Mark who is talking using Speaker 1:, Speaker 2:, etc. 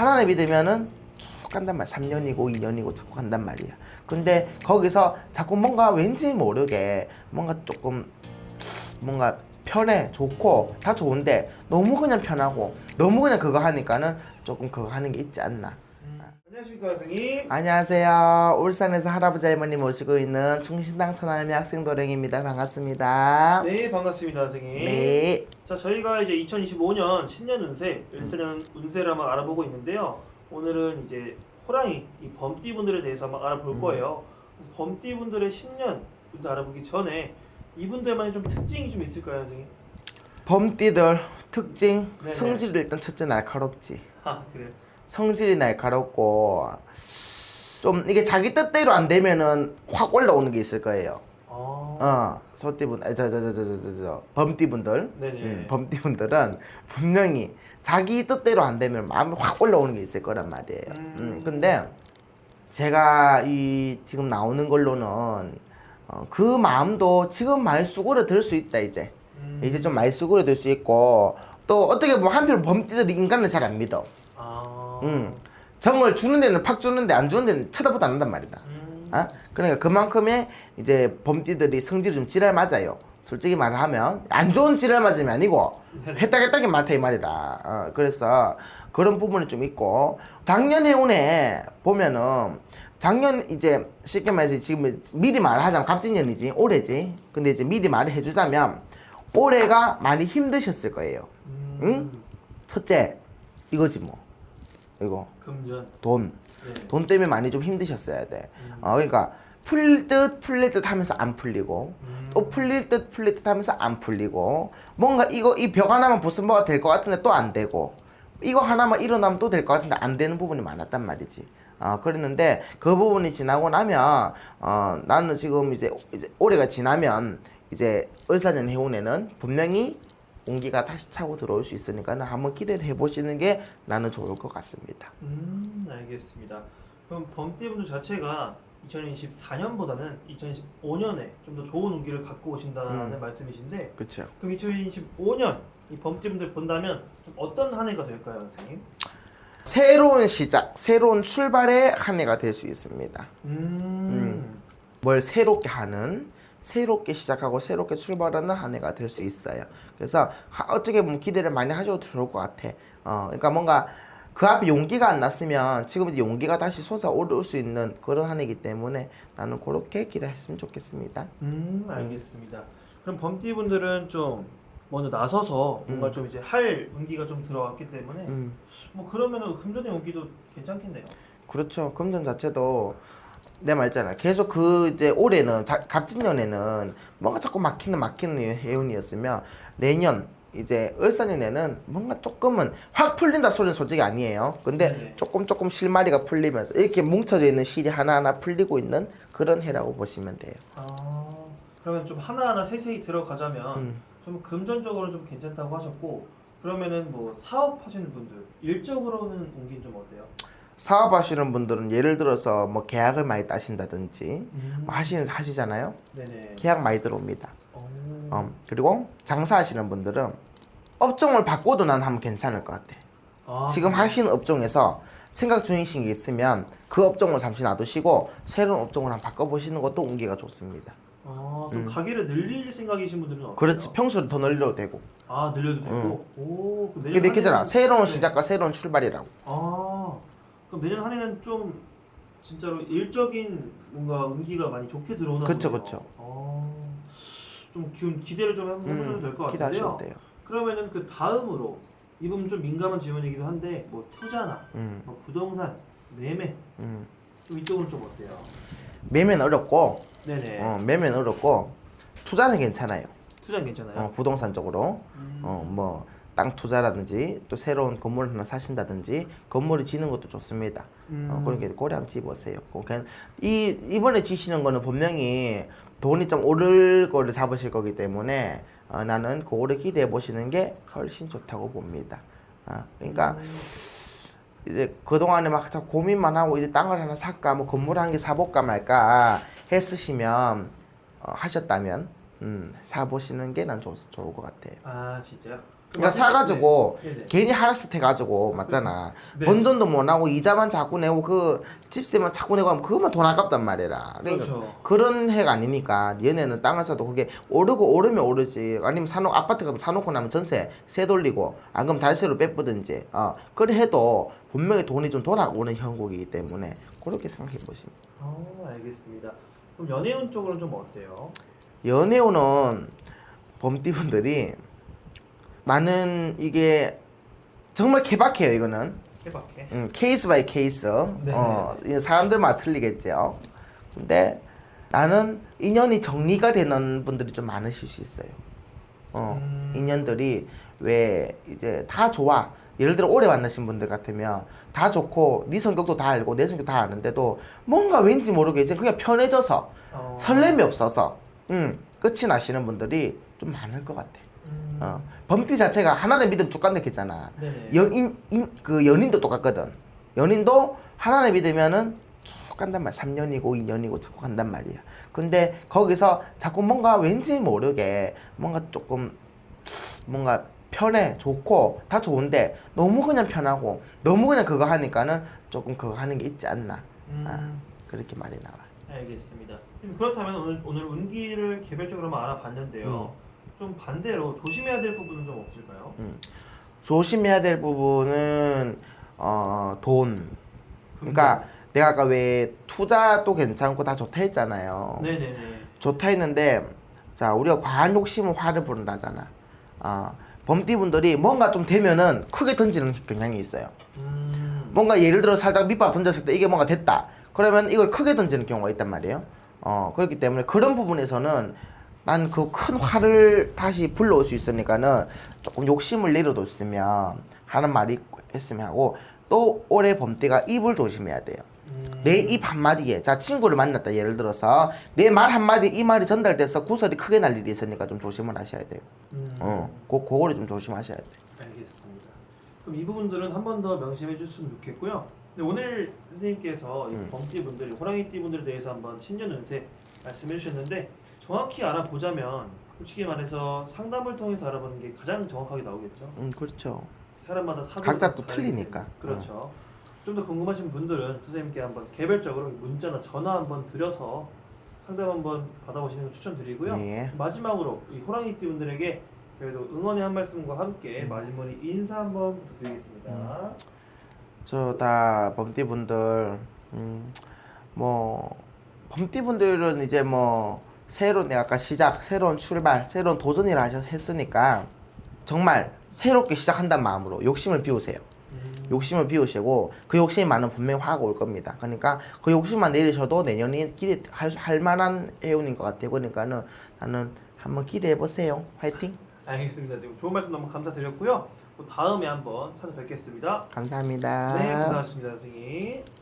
Speaker 1: 하나를 믿으면은 쭉 간단 말이야. 3년이고 2년이고 자꾸 간단 말이야. 근데 거기서 자꾸 뭔가 왠지 모르게 뭔가 조금 뭔가 편해 좋고 다 좋은데 너무 그냥 편하고 너무 그냥 그거 하니까는 조금 그거 하는 게 있지 않나.
Speaker 2: 안녕하십니까 선생님.
Speaker 1: 안녕하세요. 울산에서 할아버지 할머니 모시고 있는 충신당 천할미 학생 도령입니다. 반갑습니다.
Speaker 2: 네 반갑습니다 선생님.
Speaker 1: 네.
Speaker 2: 자 저희가 이제 2025년 신년 운세, 일세년 운세를 한번 알아보고 있는데요. 오늘은 이제 호랑이 이 범띠 분들에 대해서 한번 알아볼
Speaker 1: 음.
Speaker 2: 거예요. 그래서 범띠 분들의 신년 운세 알아보기 전에 이분들만의 좀 특징이 좀 있을까요 선생님?
Speaker 1: 범띠들 특징
Speaker 2: 네네.
Speaker 1: 성질도 일단 첫째 날카롭지.
Speaker 2: 아 그래요.
Speaker 1: 성질이 날카롭고 좀 이게 자기 뜻대로 안 되면은 확 올라오는 게 있을 거예요.
Speaker 2: 아
Speaker 1: 어, 소띠분, 저저저저저저 범띠분들,
Speaker 2: 네네.
Speaker 1: 음, 범띠분들은 분명히 자기 뜻대로 안 되면 마음이 확 올라오는 게 있을 거란 말이에요.
Speaker 2: 음.
Speaker 1: 음, 근데 제가 이 지금 나오는 걸로는 어, 그 마음도 지금 많이 수그러 들수 있다 이제.
Speaker 2: 음.
Speaker 1: 이제 좀 많이 수그러 들수 있고 또 어떻게 보면 한편 범띠들이 인간을 잘 안 믿어.
Speaker 2: 아.
Speaker 1: 음. 정을 주는 데는 팍 주는데 안 주는 데는 쳐다보도 안 한단 말이다.
Speaker 2: 음.
Speaker 1: 아? 그러니까 그만큼의 이제 범띠들이 성질이 좀 지랄 맞아요. 솔직히 말을 하면 안 좋은 지랄 맞음이 아니고 했다했다게 많다 이 말이라. 어, 그래서 그런 부분이 좀 있고 작년 해운에 보면은 작년 이제 쉽게 말해서 지금 미리 말하자면 갑진년이지 올해지. 근데 이제 미리 말을 해주자면 올해가 많이 힘드셨을 거예요.
Speaker 2: 음.
Speaker 1: 응? 첫째 이거지 뭐 이거
Speaker 2: 금전.
Speaker 1: 돈.
Speaker 2: 네.
Speaker 1: 돈 때문에 많이 좀 힘드셨어야 돼.
Speaker 2: 음.
Speaker 1: 어, 그러니까 풀 듯 풀릴 듯 하면서 안 풀리고
Speaker 2: 음.
Speaker 1: 또 풀릴 듯 풀릴 듯 하면서 안 풀리고 뭔가 이거 이 벽 하나만 부순 뭐가 될 것 같은데 또 안 되고 이거 하나만 일어나면 또 될 것 같은데 안 되는 부분이 많았단 말이지. 어, 그랬는데 그 부분이 지나고 나면 어, 나는 지금 이제 이제 올해가 지나면 이제 을사년 해운에는 분명히 온기가 다시 차고 들어올 수 있으니까는 한번 기대를 해보시는 게 나는 좋을 것 같습니다.
Speaker 2: 음, 알겠습니다. 그럼 범띠 분들 자체가 2024년보다는 2025년에 좀 더 좋은 운기를 갖고 오신다는
Speaker 1: 음.
Speaker 2: 말씀이신데
Speaker 1: 그렇죠.
Speaker 2: 그럼 2025년 이 범띠 분들 본다면 좀 어떤 한 해가 될까요, 선생님?
Speaker 1: 새로운 시작, 새로운 출발의 한 해가 될 수 있습니다.
Speaker 2: 음,
Speaker 1: 뭘 새롭게 하는, 새롭게 시작하고 새롭게 출발하는 한 해가 될 수 있어요. 그래서 하- 어떻게 보면 기대를 많이 하셔도 좋을 것 같아. 어, 그러니까 뭔가 그 앞에 용기가 안 났으면 지금 용기가 다시 솟아오를 수 있는 그런 한 해이기 때문에 나는 그렇게 기대했으면 좋겠습니다.
Speaker 2: 음, 알겠습니다. 그럼 범띠 분들은 좀 먼저 나서서 뭔가
Speaker 1: 음.
Speaker 2: 좀 이제 할 운기가 좀 들어왔기 때문에
Speaker 1: 음,
Speaker 2: 뭐 그러면은 금전의 운기도 괜찮겠네요.
Speaker 1: 그렇죠. 금전 자체도 내 말잖아. 계속 그 이제 올해는 자- 갑진년에는 뭔가 자꾸 막히는 막히는 해운이었으면 내년 이제 을사년에는 뭔가 조금은 확 풀린다 소리는 솔직히 아니에요. 근데
Speaker 2: 네네.
Speaker 1: 조금 조금 실마리가 풀리면서 이렇게 뭉쳐져 있는 실이 하나하나 풀리고 있는 그런 해라고 보시면 돼요.
Speaker 2: 아, 그러면 좀 하나하나 세세히 들어가자면
Speaker 1: 음.
Speaker 2: 좀 금전적으로 좀 괜찮다고 하셨고 그러면은 뭐 사업하시는 분들 일적으로는 운기는 좀 어때요?
Speaker 1: 사업하시는 분들은 예를 들어서 뭐 계약을 많이 따신다든지
Speaker 2: 음.
Speaker 1: 뭐 하시는 하시잖아요.
Speaker 2: 네네.
Speaker 1: 계약 많이 들어옵니다.
Speaker 2: 어.
Speaker 1: 어, 그리고 장사하시는 분들은 업종을 바꿔도 난 하면 괜찮을 것 같아.
Speaker 2: 아,
Speaker 1: 지금 하시는 업종에서 생각 중이신 게 있으면 그 업종을 잠시 놔두시고 새로운 업종을 한번 바꿔보시는 것도 운기가 좋습니다.
Speaker 2: 아, 그럼
Speaker 1: 음.
Speaker 2: 가게를 늘릴 생각이신 분들은 어때요?
Speaker 1: 그렇지 평수를 더 늘려도 되고.
Speaker 2: 아 늘려도 되고. 오, 내년
Speaker 1: 느끼잖아.
Speaker 2: 한 해는-
Speaker 1: 새로운
Speaker 2: 네.
Speaker 1: 시작과 새로운 출발이라고.
Speaker 2: 아, 그럼 내년 한 해는 좀 진짜로 일적인 뭔가 운기가 많이 좋게 들어오나
Speaker 1: 그쵸,
Speaker 2: 보네요.
Speaker 1: 그쵸.
Speaker 2: 아, 좀 기, 기대를 좀 한번 해보셔도 될것
Speaker 1: 음, 기대하셔도
Speaker 2: 같은데요.
Speaker 1: 돼요.
Speaker 2: 그러면은 그 다음으로 이 부분 좀 민감한 질문이기도 한데 뭐 투자나
Speaker 1: 음,
Speaker 2: 뭐 부동산, 매매
Speaker 1: 음.
Speaker 2: 좀 이쪽은 좀 어때요?
Speaker 1: 매매는 어렵고,
Speaker 2: 네네.
Speaker 1: 어, 매매는 어렵고 투자는 괜찮아요.
Speaker 2: 투자는 괜찮아요.
Speaker 1: 어, 부동산 쪽으로.
Speaker 2: 음.
Speaker 1: 어, 뭐, 땅 투자라든지 또 새로운 건물 하나 사신다든지 건물을 지는 것도 좋습니다.
Speaker 2: 음.
Speaker 1: 어, 그렇게 고량 집으세요. 그 그냥 이 이번에 지시는 거는 분명히 돈이 좀 오를 거를 잡으실 거기 때문에 어, 나는 그 오래 기대해 보시는 게 훨씬 좋다고 봅니다. 아, 그러니까
Speaker 2: 음.
Speaker 1: 이제 그 동안에 막 자꾸 고민만 하고 이제 땅을 하나 살까 뭐 건물 한 개 사볼까 말까 했으시면 어, 하셨다면 음, 사보시는 게 난 좋을 것 같아요.
Speaker 2: 아 진짜요?
Speaker 1: 그러니까 사가지고
Speaker 2: 네 네.
Speaker 1: 괜히 하락스 해가지고 맞잖아.
Speaker 2: 네.
Speaker 1: 본전도 못 나고 이자만 자꾸 내고 그 집세만 자꾸 내고 하면 그거만 돈 아깝단 말이라. 그러니까
Speaker 2: 그렇죠.
Speaker 1: 그런 해가 아니니까 얘네는 땅을 사도 그게 오르고 오르면 오르지 아니면 사놓 아파트 같은 거 사놓고 나면 전세 세 돌리고 안 그러면 달세로 빼쁘든지 어 그래 해도 분명히 돈이 좀 돌아오는 형국이기 때문에 그렇게 생각해 보시면
Speaker 2: 어, 알겠습니다. 그럼 연애운 쪽으로는 좀 어때요?
Speaker 1: 연애운은 범띠분들이 나는 이게 정말 개박해요 이거는
Speaker 2: 해박해.
Speaker 1: 음, 케이스 바이 케이스.
Speaker 2: 네.
Speaker 1: 어, 이 사람들마다 틀리겠죠. 근데 나는 인연이 정리가 되는 분들이 좀 많으실 수 있어요. 어,
Speaker 2: 음.
Speaker 1: 인연들이 왜 이제 다 좋아. 예를 들어 오래 만나신 분들 같으면 다 좋고 네 성격도 다 알고 내 성격 다 아는데도 뭔가 왠지 모르게 이제 그냥 편해져서
Speaker 2: 어.
Speaker 1: 설렘이 없어서 음, 끝이 나시는 분들이 좀 많을 것 같아.
Speaker 2: 음.
Speaker 1: 어, 범띠 자체가 하나를 믿으면 쭉 간다했잖아.
Speaker 2: 네네.
Speaker 1: 연인 인, 그 연인도 똑같거든. 연인도 하나를 믿으면은 쭉 간단 말이야. 3년이고 2년이고 자꾸 간단 말이야. 근데 거기서 자꾸 뭔가 왠지 모르게 뭔가 조금 뭔가 편해 좋고 다 좋은데 너무 그냥 편하고 너무 그냥 그거 하니까는 조금 그거 하는 게 있지 않나
Speaker 2: 음.
Speaker 1: 아. 그렇게 말이 나와.
Speaker 2: 알겠습니다. 지금 그렇다면 오늘 오늘 운기를 개별적으로 한번 알아봤는데요. 좀 반대로 조심해야 될 부분은 좀 없을까요?
Speaker 1: 조심해야 될 부분은 어, 돈. 그러니까 내가 아까 왜 투자도 괜찮고 다 좋다 했잖아요.
Speaker 2: 네네네.
Speaker 1: 좋다 했는데 자 우리가 과한 욕심은 화를 부른다잖아. 아 범띠분들이 뭔가 좀 되면은 크게 던지는 경향이 있어요.
Speaker 2: 음.
Speaker 1: 뭔가 예를 들어 살짝 밑밥 던졌을 때 이게 뭔가 됐다. 그러면 이걸 크게 던지는 경우가 있단 말이에요. 어 그렇기 때문에 그런 부분에서는 난 그 큰 화를 다시 불러올 수 있으니까는 조금 욕심을 내려뒀으면 하는 말이 했으면 하고 또 올해 범띠가 입을 조심해야 돼요.
Speaker 2: 음.
Speaker 1: 내입 한마디에 자 친구를 만났다 예를 들어서 내 말 한마디 이 말이 전달돼서 구설이 크게 날 일이 있으니까 좀 조심을 하셔야 돼요.
Speaker 2: 음.
Speaker 1: 어, 그 그거를 좀 조심하셔야 돼.
Speaker 2: 알겠습니다. 그럼 이 부분들은 한 번 더 명심해 주셨으면 좋겠고요. 근데 오늘 선생님께서 이
Speaker 1: 음.
Speaker 2: 범띠 분들, 호랑이띠 분들에 대해서 한번 신년 운세 말씀해 주셨는데 정확히 알아보자면 솔직히 말해서 상담을 통해서 알아보는 게 가장 정확하게 나오겠죠.
Speaker 1: 음 그렇죠.
Speaker 2: 사람마다
Speaker 1: 각자 또 틀리니까. 어.
Speaker 2: 그렇죠. 좀 더 궁금하신 분들은 선생님께 한번 개별적으로 문자나 전화 한번 드려서 상담 한번 받아보시는 걸 추천드리고요.
Speaker 1: 네.
Speaker 2: 마지막으로 이 호랑이띠 분들에게 그래도 응원의 한 말씀과 함께
Speaker 1: 음.
Speaker 2: 마지막으로 인사 한번 부탁드리겠습니다.
Speaker 1: 저다 범띠분들 음 뭐 범띠분들은 이제 뭐 새로운 아까 시작, 새로운 출발, 새로운 도전이라 하셔 했으니까 정말 새롭게 시작한다는 마음으로 욕심을 비우세요.
Speaker 2: 음,
Speaker 1: 욕심을 비우시고 그 욕심이 많으면 분명히 화가 올 겁니다. 그러니까 그 욕심만 내리셔도 내년이 기대할 할 만한 해운인 것 같아요. 그러니까는 나는 한번 기대해 보세요. 화이팅.
Speaker 2: 알겠습니다. 지금 좋은 말씀 너무 감사드렸고요. 또 다음에 한번 찾아뵙겠습니다.
Speaker 1: 감사합니다.
Speaker 2: 네, 고생하셨습니다, 선생님.